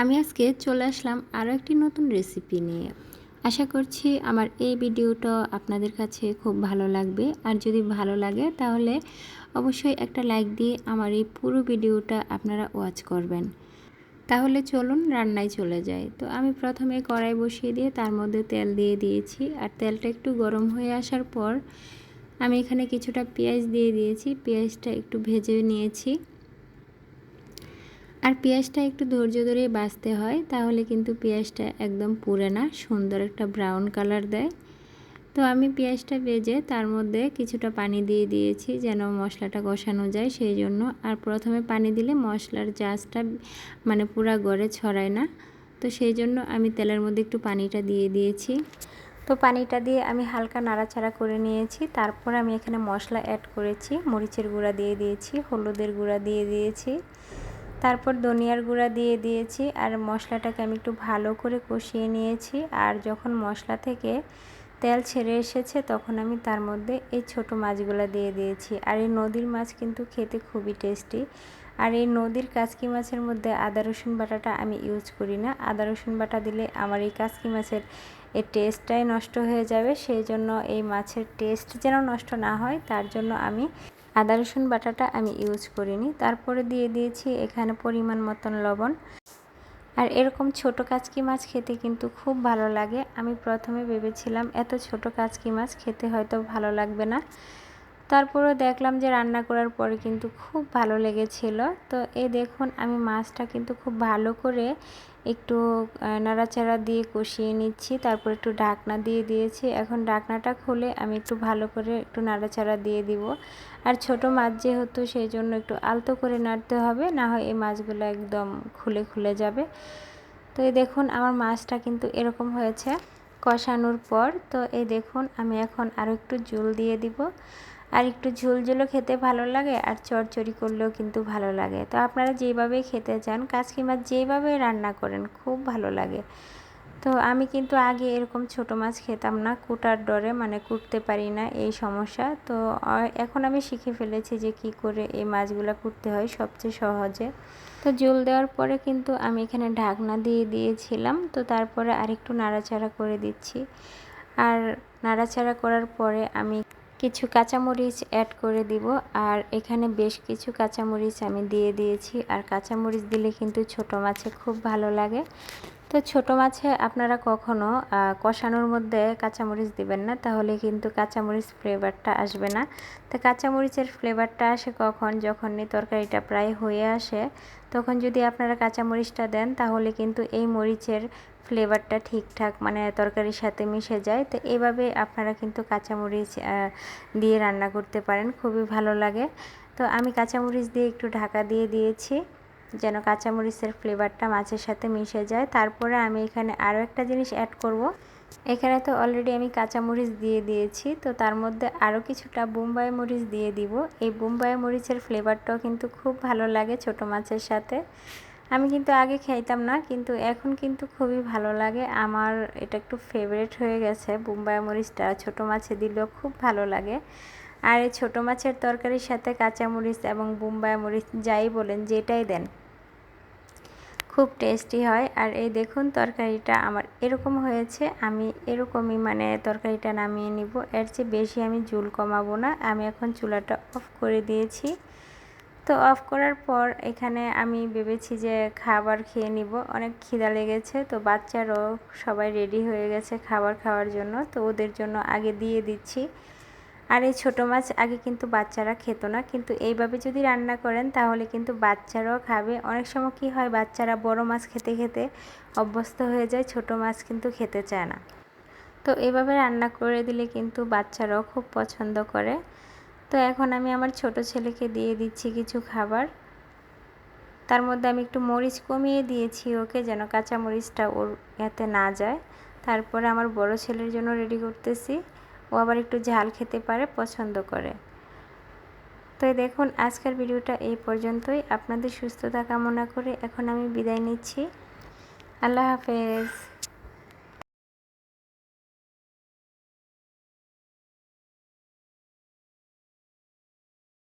আমি আজকে চলে আসলাম আরও একটি নতুন রেসিপি নিয়ে। আশা করছি আমার এই ভিডিওটা আপনাদের কাছে খুব ভালো লাগবে। আর যদি ভালো লাগে তাহলে অবশ্যই একটা লাইক দিয়ে আমার এই পুরো ভিডিওটা আপনারা ওয়াচ করবেন। তাহলে চলুন রান্নায় চলে যাই। তো আমি প্রথমে কড়াই বসিয়ে দিয়ে তার মধ্যে তেল দিয়ে দিয়েছি। আর তেলটা একটু গরম হয়ে আসার পর আমি এখানে কিছুটা পেঁয়াজ দিয়ে দিয়েছি। পেঁয়াজটা একটু ভেজে নিয়েছি। আর পেঁয়াজটা একটু ধৈর্য ধরে বাঁচতে হয়, তাহলে কিন্তু পেঁয়াজটা একদম পুড়ে না, সুন্দর একটা ব্রাউন কালার দেয়। তো আমি পেঁয়াজটা ভেজে তার মধ্যে কিছুটা পানি দিয়ে দিয়েছি যেন মশলাটা কষানো যায় সেই জন্য। আর প্রথমে পানি দিলে মশলার জাজটা মানে পুরা গড়ে ছড়ায় না, তো সেই জন্য আমি তেলের মধ্যে একটু পানিটা দিয়ে দিয়েছি। তো পানিটা দিয়ে আমি হালকা নাড়াচাড়া করে নিয়েছি, তারপর আমি এখানে মশলা অ্যাড করেছি, মরিচের গুঁড়া দিয়ে দিয়েছি, হলুদের গুঁড়া দিয়ে দিয়েছি। তারপর ধনিয়ার গুঁড়া দিয়ে দিয়েছি আর মশলাটাকে আমি একটু ভালো করে কষিয়ে নিয়েছি। আর যখন মশলা থেকে তেল ছেড়ে এসেছে তখন আমি তার মধ্যে এই ছোট মাছগুলো দিয়ে দিয়েছি। আর এই নদীর মাছ কিন্তু খেতে খুবই টেস্টি। আর এই নদীর কাসকি মাছের মধ্যে আদা, রসুন বাটাটা আমি ইউজ করি না। আদা, রসুন বাটা দিলে আমার এই কাসকি মাছের এই টেস্টটাই নষ্ট হয়ে যাবে। সেই জন্য এই মাছের টেস্ট যেন নষ্ট না হয়, তার জন্য আমি আদা, রসুন বাটাটা আমি ইউজ করিনি। তারপরে দিয়ে দিয়েছি এখানে পরিমাণ মতন লবণ। আর এরকম ছোট কাচকি মাছ খেতে কিন্তু খুব ভালো লাগে। আমি প্রথমে ভেবেছিলাম এত ছোট কাচকি মাছ খেতে হয়তো ভালো লাগবে না। তারপরেও দেখলাম যে রান্না করার পরে কিন্তু খুব ভালো লেগেছিল। তো এই দেখুন, আমি মাছটা কিন্তু খুব ভালো করে একটু নাড়াচাড়া দিয়ে কষিয়ে নিচ্ছি। তারপর একটু ঢাকনা দিয়ে দিয়েছি। এখন ঢাকনাটা খুলে আমি একটু ভালো করে একটু নাড়াচাড়া দিয়ে দিব। আর ছোট মাছ যেহেতু, সেই জন্য একটু আলতো করে নাড়তে হবে, না হয় এই মাছগুলো একদম খুলে খুলে যাবে। তো এই দেখুন, আমার মাছটা কিন্তু এরকম হয়েছে কষানোর পর। তো এই দেখুন, আমি এখন আরও একটু জল দিয়ে দিব। আর একটু ঝোলঝোলও খেতে ভালো লাগে আর চড়চড়ি করলেও কিন্তু ভালো লাগে। তো আপনারা যেভাবে খেতে চান কাজকি মাছ যেভাবে রান্না করেন, খুব ভালো লাগে। তো আমি কিন্তু আগে এরকম ছোট মাছ খেতাম না, কুটার ডরে মানে কুটতে পারি না এই সমস্যা। তো এখন আমি শিখে ফেলেছি যে কি করে এই মাছগুলো কুটতে হয় সবচেয়ে সহজে। তো জল দেওয়ার পরে কিন্তু আমি এখানে ঢাকনা দিয়ে দিয়েছিলাম, তো তারপরে আরেকটু নাড়াচাড়া করে দিচ্ছি। আর নাড়াচাড়া করার পরে আমি কিছু কাঁচামরিচ অ্যাড করে দিব। আর এখানে বেশ কিছু কাঁচামরিচ আমি দিয়ে দিয়েছি। আর কাঁচামরিচ দিলে কিন্তু ছোট মাছে খুব ভালো লাগে। তো ছোট মাছে আপনারা কখনো কষানোর মধ্যে কাঁচামরিচ দিবেন না, তাহলে কিন্তু কাঁচামরিচ ফ্লেভারটা আসবে না। তো কাঁচামরিচের ফ্লেভারটা আসে কখন? যখন তরকারিটা প্রায় হয়ে আসে, তখন যদি আপনারা কাঁচামরিচটা দেন, তাহলে কিন্তু এই মরিচের ফ্লেভারটা ঠিকঠাক মানে তরকারির সাথে মিশে যায়। তো এভাবে আপনারা কিন্তু কাঁচামরিচ দিয়ে রান্না করতে পারেন, খুবই ভালো লাগে। তো আমি কাঁচামরিচ দিয়ে একটু ঢাকা দিয়ে দিয়েছি। যেন কাঁচামরিচের ফ্লেভারটা মাছের সাথে মিশে যায়। তারপরে আমি এখানে আরও একটা জিনিস অ্যাড করব। এখানে তো অলরেডি আমি কাঁচামরিচ দিয়ে দিয়েছি, তো তার মধ্যে আরও কিছুটা বোম্বাই মরিচ দিয়ে দিব। এই বোম্বাই মরিচের ফ্লেভারটাও কিন্তু খুব ভালো লাগে ছোট মাছের সাথে। আমি কিন্তু আগে খাইতাম না, কিন্তু এখন কিন্তু খুবই ভালো লাগে। আমার এটা একটু ফেভারেট হয়ে গেছে বোম্বাই মরিচটা, ছোটো মাছে দিলেও খুব ভালো লাগে। আর এই ছোটো মাছের তরকারির সাথে কাঁচামরিচ এবং বোম্বাই মরিচ, যাই বলেন, যেটাই দেন। খুব টেস্টি হয়। আর এই দেখুন তরকারিটা আমার এরকম হয়েছে, আমি এরকমই মানে তরকারিটা নামিয়ে নিব। এর চেয়ে বেশি আমি জুল কমাবো না, আমি এখন চুলাটা অফ করে দিয়েছি। তো অফ করার পর এখানে আমি ভেবেছি যে খাবার খেয়ে নিব। অনেক খিদা লেগেছে, তো বাচ্চারাও সবাই রেডি হয়ে গেছে খাবার খাওয়ার জন্য, তো ওদের জন্য আগে দিয়ে দিচ্ছি। আর এই ছোটো মাছ আগে কিন্তু বাচ্চারা খেত না। কিন্তু এইভাবে যদি রান্না করেন, তাহলে কিন্তু বাচ্চারাও খাবে। অনেক সময় কী হয়, বাচ্চারা বড় মাছ খেতে খেতে অভ্যস্ত হয়ে যায়, ছোট মাছ কিন্তু খেতে চায় না। তো এভাবে রান্না করে দিলে কিন্তু বাচ্চারাও খুব পছন্দ করে। তো এখন আমি আমার ছোট ছেলেকে দিয়ে দিচ্ছি কিছু খাবার। তার মধ্যে আমি একটু মরিচ কমিয়ে দিয়েছি ওকে, যেন কাঁচা মরিচটা ওর এতে না যায়। তারপরে আমার বড় ছেলের জন্য রেডি করতেছি। ও আবার একটু ঝাল খেতে পারে, পছন্দ করে। তো দেখুন, আজকের ভিডিওটা এই পর্যন্তই। আপনাদের সুস্থতা কামনা করে এখন আমি বিদায় নিচ্ছি। আল্লাহ হাফেজ।